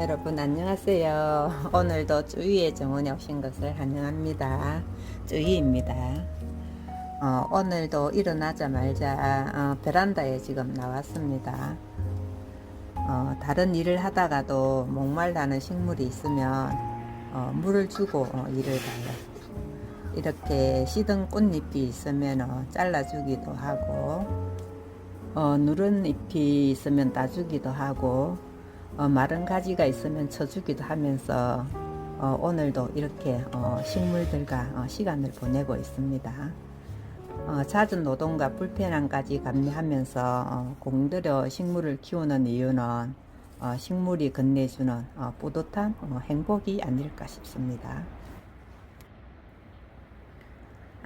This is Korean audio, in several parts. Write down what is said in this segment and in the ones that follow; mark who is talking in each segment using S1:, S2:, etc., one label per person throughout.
S1: 여러분 안녕하세요. 오늘도 쭈이의 정원에 오신 것을 환영합니다. 쭈이입니다. 어, 오늘도 일어나자마자 어, 베란다에 지금 나왔습니다. 어, 다른 일을 하다가도 목말라는 식물이 있으면 어, 물을 주고 어, 일을 가요. 이렇게 시든 꽃잎이 있으면 어, 잘라주기도 하고 어, 누른 잎이 있으면 따주기도 하고 어, 마른 가지가 있으면 쳐주기도 하면서 어, 오늘도 이렇게 어, 식물들과 어, 시간을 보내고 있습니다. 어, 잦은 노동과 불편함까지 감내하면서 어, 공들여 식물을 키우는 이유는 어, 식물이 건네주는 어, 뿌듯한 어, 행복이 아닐까 싶습니다.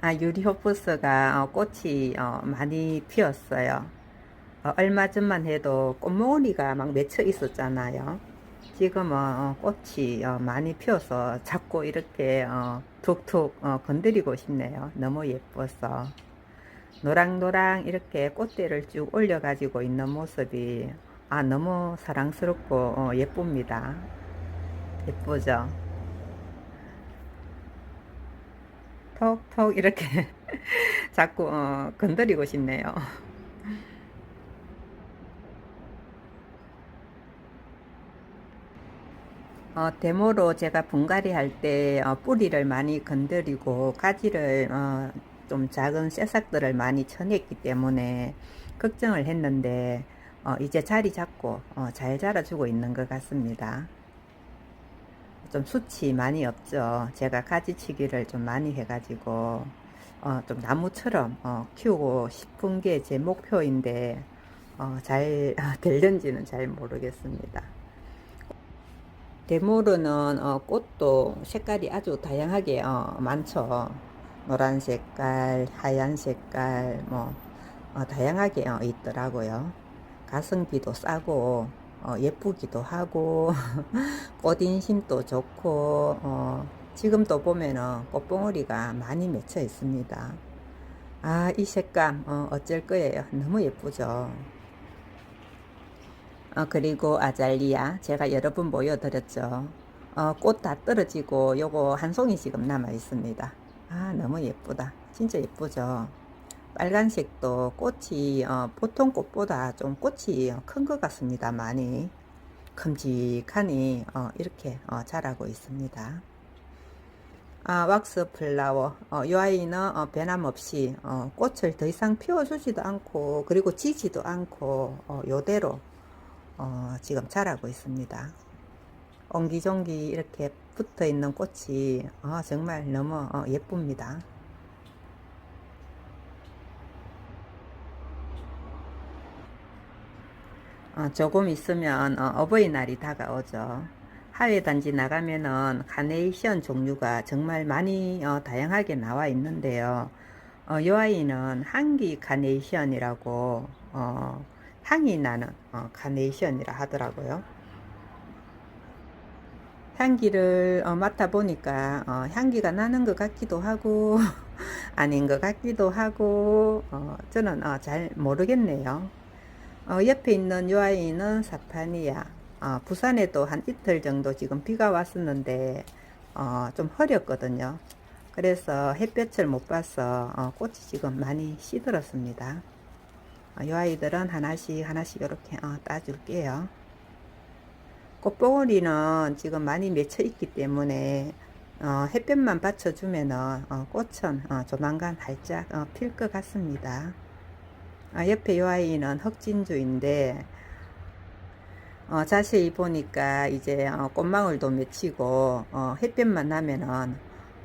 S1: 아, 유리호프스가 어, 꽃이 어, 많이 피었어요. 어, 얼마 전만 해도 꽃몽우리가 막 맺혀 있었잖아요. 지금은 어, 꽃이 어, 많이 피어서 자꾸 이렇게 어, 툭툭 어, 건드리고 싶네요. 너무 예뻐서. 노랑노랑 이렇게 꽃대를 쭉 올려 가지고 있는 모습이 아, 너무 사랑스럽고 어, 예쁩니다. 예쁘죠? 톡톡 이렇게 자꾸 어, 건드리고 싶네요. 어, 데모로 제가 분갈이 할때 어, 뿌리를 많이 건드리고 가지를 어, 좀 작은 새싹들을 많이 쳐냈기 때문에 걱정을 했는데 어, 이제 자리 잡고 어, 잘 자라주고 있는 것 같습니다. 좀 숱이 많이 없죠. 제가 가지치기를 좀 많이 해가지고 어, 좀 나무처럼 어, 키우고 싶은 게 제 목표인데 어, 잘 될는지는 잘 모르겠습니다. 데모르는 어, 꽃도 색깔이 아주 다양하게 어, 많죠. 노란 색깔, 하얀 색깔, 뭐 어, 다양하게 어, 있더라고요. 가성비도 싸고 어, 예쁘기도 하고 꽃 인심도 좋고 어, 지금도 보면은 꽃봉오리가 많이 맺혀 있습니다. 아, 이 색감 어, 어쩔 거예요. 너무 예쁘죠. 어, 그리고 아잘리아 제가 여러 번 보여드렸죠. 어, 꽃 다 떨어지고 요거 한 송이 지금 남아 있습니다. 아 너무 예쁘다. 진짜 예쁘죠. 빨간색도 꽃이 어, 보통 꽃보다 좀 꽃이 큰 것 같습니다. 많이 큼직하니 어, 이렇게 어, 자라고 있습니다. 아, 왁스 플라워. 어, 이 아이는 어, 변함없이 어, 꽃을 더 이상 피워주지도 않고 그리고 지지도 않고 어, 요대로 어, 지금 자라고 있습니다. 옹기종기 이렇게 붙어 있는 꽃이 어, 정말 너무 어, 예쁩니다. 어, 조금 있으면 어, 버이날이 다가오죠. 하회 단지 나가면은 카네이션 종류가 정말 많이 어, 다양하게 나와 있는데요. 어, 이 아이는 한기 카네이션이라고 어, 향이 나는 어, 카네이션이라 하더라고요. 향기를 어, 맡아보니까 어, 향기가 나는 것 같기도 하고 아닌 것 같기도 하고 어, 저는 어, 잘 모르겠네요. 어, 옆에 있는 요 아이는 사파니아 어, 부산에도 한 이틀 정도 지금 비가 왔었는데 어, 좀 흐렸거든요. 그래서 햇볕을 못 봐서 어, 꽃이 지금 많이 시들었습니다. 어, 이 아이들은 하나씩 하나씩 이렇게 어, 따줄게요. 꽃봉오리는 지금 많이 맺혀 있기 때문에 어, 햇볕만 받쳐주면 어, 꽃은 어, 조만간 활짝 어, 필것 같습니다. 아, 옆에 이 아이는 흑진주인데 어, 자세히 보니까 이제 어, 꽃망울도 맺히고 어, 햇볕만 나면은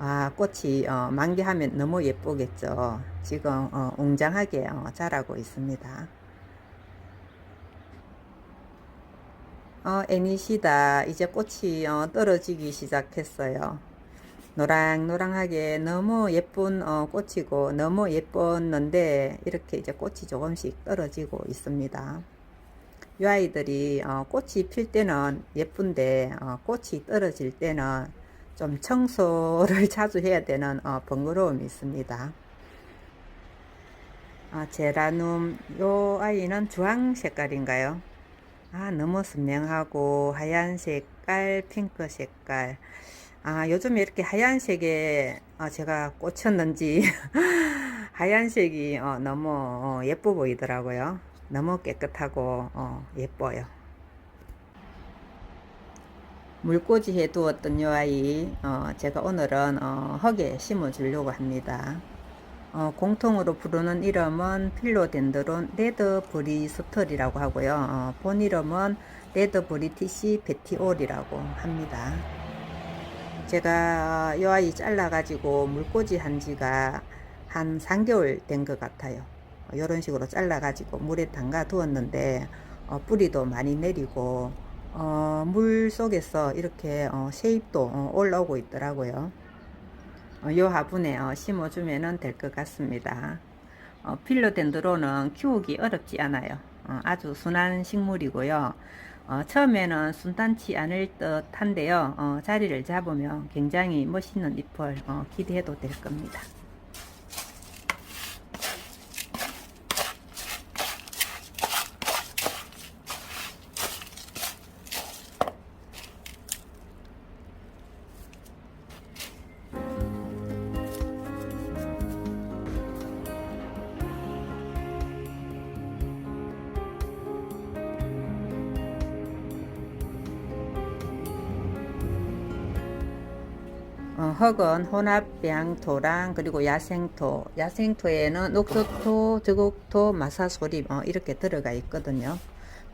S1: 아 꽃이 어, 만개하면 너무 예쁘겠죠. 지금 어, 웅장하게 어, 자라고 있습니다. 어, 애니시다 이제 꽃이 어, 떨어지기 시작했어요. 노랑노랑하게 너무 예쁜 어, 꽃이고 너무 예뻤는데 이렇게 이제 꽃이 조금씩 떨어지고 있습니다. 이 아이들이 어, 꽃이 필 때는 예쁜데 어, 꽃이 떨어질 때는 좀 청소를 자주 해야 되는 어, 번거로움이 있습니다. 아, 제라눔 요 아이는 주황 색깔인가요? 아 너무 선명하고 하얀 색깔 핑크 색깔. 아, 요즘에 이렇게 하얀색에 어, 제가 꽂혔는지 하얀색이 어, 너무 어, 예뻐 보이더라고요. 너무 깨끗하고 어, 예뻐요. 물꽂이 해 두었던 요 아이 어, 제가 오늘은 어, 흙에 심어 주려고 합니다. 어, 공통으로 부르는 이름은 필로덴드론 레드 브리스털이라고 하고요. 어, 본 이름은 레드 브리티시 베티올이라고 합니다. 제가 이 아이 잘라가지고 물꽂이 한 지가 한 3개월 된 것 같아요. 이런 식으로 잘라가지고 물에 담가 두었는데 어, 뿌리도 많이 내리고 어, 물 속에서 이렇게 어, 쉐입도 어, 올라오고 있더라고요. 어, 요 화분에 어, 심어주면 될 것 같습니다. 어, 필로덴드로는 키우기 어렵지 않아요. 어, 아주 순한 식물이고요. 어, 처음에는 순탄치 않을 듯 한데요. 어, 자리를 잡으면 굉장히 멋있는 잎을 어, 기대해도 될 겁니다. 어, 흙은 혼합양토랑 그리고 야생토, 야생토에는 녹조토, 저곡토, 마사소립 어, 이렇게 들어가 있거든요.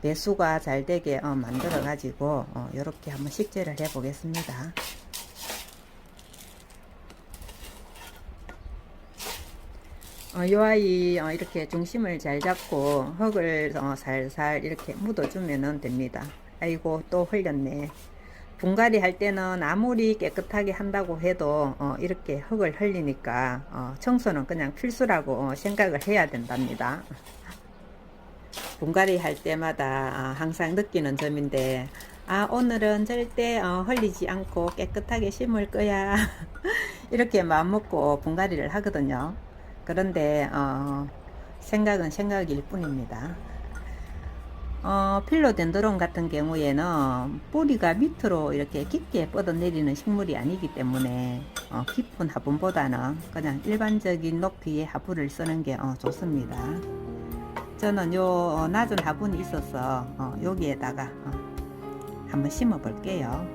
S1: 배수가 잘 되게 어, 만들어 가지고 어, 이렇게 한번 식재를 해 보겠습니다. 어, 요 아이 어, 이렇게 중심을 잘 잡고 흙을 어, 살살 이렇게 묻어주면 됩니다. 아이고 또 흘렸네. 분갈이 할 때는 아무리 깨끗하게 한다고 해도 어, 이렇게 흙을 흘리니까 어, 청소는 그냥 필수라고 어, 생각을 해야 된답니다. 분갈이 할 때마다 아, 항상 느끼는 점인데 아 오늘은 절대 어, 흘리지 않고 깨끗하게 심을 거야 이렇게 마음먹고 분갈이를 하거든요. 그런데 어, 생각은 생각일 뿐입니다. 어, 필로덴드론 같은 경우에는 뿌리가 밑으로 이렇게 깊게 뻗어내리는 식물이 아니기 때문에 어, 깊은 화분보다는 그냥 일반적인 높이의 화분을 쓰는 게 어, 좋습니다. 저는 요 어, 낮은 화분이 있어서 어, 여기에다가 어, 한번 심어 볼게요.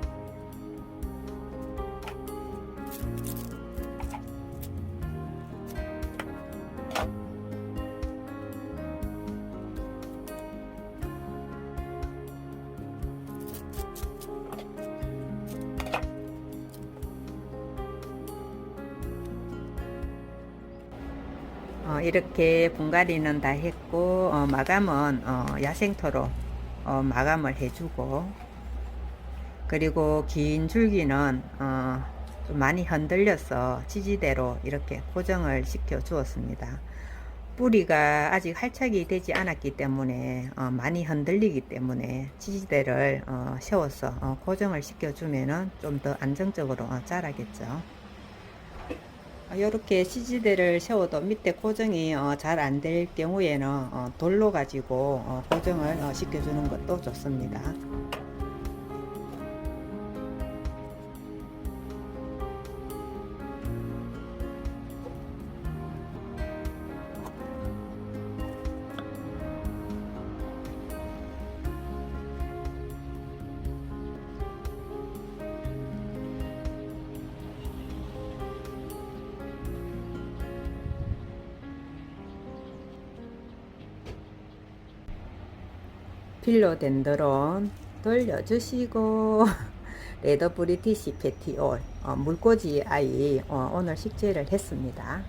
S1: 이렇게 분갈이는 다 했고 어, 마감은 어, 야생토로 어, 마감을 해주고 그리고 긴 줄기는 어, 좀 많이 흔들려서 지지대로 이렇게 고정을 시켜 주었습니다. 뿌리가 아직 활착이 되지 않았기 때문에 어, 많이 흔들리기 때문에 지지대를 어, 세워서 어, 고정을 시켜주면 좀 더 안정적으로 어, 자라겠죠. 이렇게 CG대를 세워도 밑에 고정이 어, 잘안 될 경우에는 어, 돌로 가지고 어, 고정을 어, 시켜주는 것도 좋습니다. 필로덴드론 돌려주시고 레더 브리티시 페티올 어, 물꽂이 아이 어, 오늘 식재를 했습니다.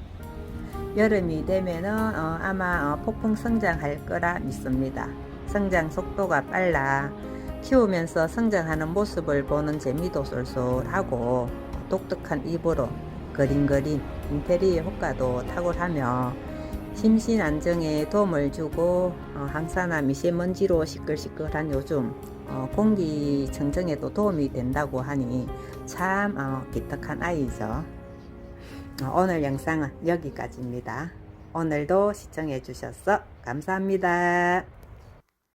S1: 여름이 되면은 어, 아마 어, 폭풍 성장할 거라 믿습니다. 성장 속도가 빨라 키우면서 성장하는 모습을 보는 재미도 쏠쏠하고 독특한 입으로 그림그림 인테리어 효과도 탁월하며 심신 안정에 도움을 주고 어, 항산화 미세먼지로 시끌시끌한 요즘 어, 공기 청정에도 도움이 된다고 하니 참 어, 기특한 아이죠. 어, 오늘 영상은 여기까지입니다. 오늘도 시청해 주셔서 감사합니다.